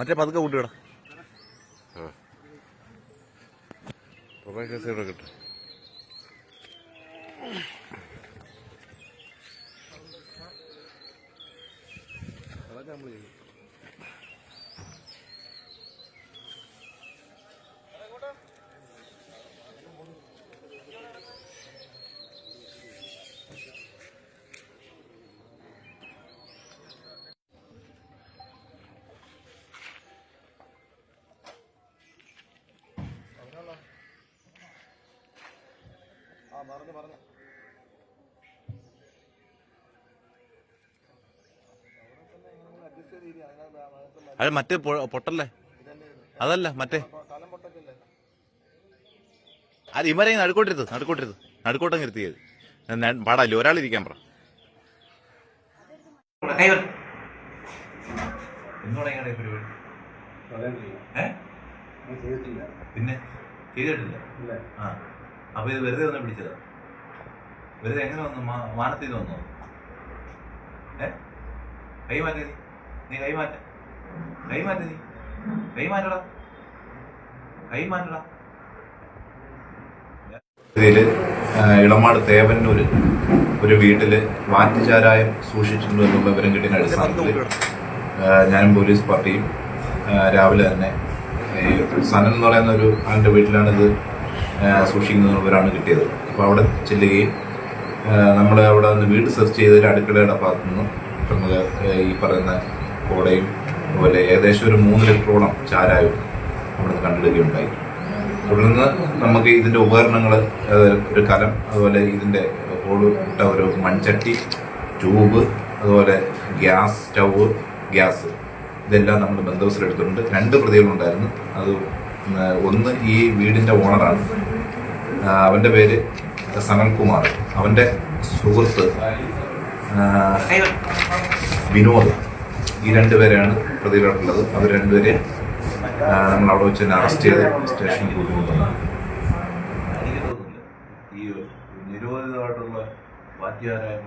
മറ്റേ പതുക്കെ കൂട്ടിവിടാ. കിട്ടും. ഇവിടെ പറഞ്ഞു അത് മറ്റേ പൊട്ടല്ലേ? അതല്ല മറ്റേ. അത് ഇവരെ നടുക്കോട്ടിരുത് നടുക്കോട്ടിരുത് നടുക്കോട്ടം ഇരുത്തിയത് പാടല്ലേ ഒരാളിരിക്കാൻ പറ. പിന്നെ ചെയ്തിട്ടില്ല? ആ. അപ്പൊ ഇത് വെറുതെ ഒന്ന് പിടിച്ചതാ. വെറുതെ എങ്ങനെ വന്നു? മാനത്തിൽ നിന്ന് വന്നു. ഏ? കൈമാറ്റ നീ. കൈമാറ്റ കൈമാറ്റ നീ. കൈമാറ്റടാ കൈമാറ്റടാ ഇതിൽ ഇളമാട് തേവന്നൂര് ഒരു വീട്ടിൽ വാറ്റുചാരായം സൂക്ഷിച്ചിട്ടുണ്ട് എന്നുള്ള വിവരം കിട്ടിയ അടിസ്ഥാനത്തിൽ ഞാനും പോലീസ് പാർട്ടിയും രാവിലെ തന്നെ സനൻ എന്ന് പറയുന്ന ഒരു ആളുടെ വീട്ടിലാണ് ഇത് സൂക്ഷിക്കുന്ന കിട്ടിയത്. അപ്പോൾ അവിടെ ചെല്ലുകയും നമ്മൾ അവിടെ നിന്ന് വീട് സെർച്ച് ചെയ്തതിൽ അടുക്കളയുടെ ഭാഗത്തു നിന്ന് നമുക്ക് ഈ പറയുന്ന കോടയും അതുപോലെ ഏകദേശം ഒരു മൂന്ന് ലിറ്ററോളം ചാരായവും അവിടെ നിന്ന് കണ്ടെടുക്കുകയുണ്ടായി. തുടർന്ന് നമുക്ക് ഇതിന്റെ ഉപകരണങ്ങൾ ഒരു കലം അതുപോലെ ഇതിന്റെ കോട് ഇട്ട ഒരു മൺചട്ടി ട്യൂബ് അതുപോലെ ഗ്യാസ് സ്റ്റൗവ് ഗ്യാസ്. ഇതെല്ലാം നമ്മൾ ബന്ധവസിലെടുത്തിട്ടുണ്ട്. രണ്ട് പ്രതികളുണ്ടായിരുന്നു. അത് ഒന്ന് ഈ വീടിന്റെ ഓണറാണ്. അവന്റെ അവന്റെ പേര് സനൽകുമാർ. അവന്റെ സുഹൃത്ത് വിനോദ്. ഈ രണ്ടുപേരെയാണ് പ്രതികളായിട്ടുള്ളത്. അവർ രണ്ടുപേരെ നമ്മൾ അവിടെ വെച്ച് തന്നെ അറസ്റ്റ് ചെയ്ത് സ്റ്റേഷനിൽ കൂട്ടിക്കൊണ്ടുവന്നു ഈ നിരോധിതമായിട്ടുള്ള വാദ്യാരായം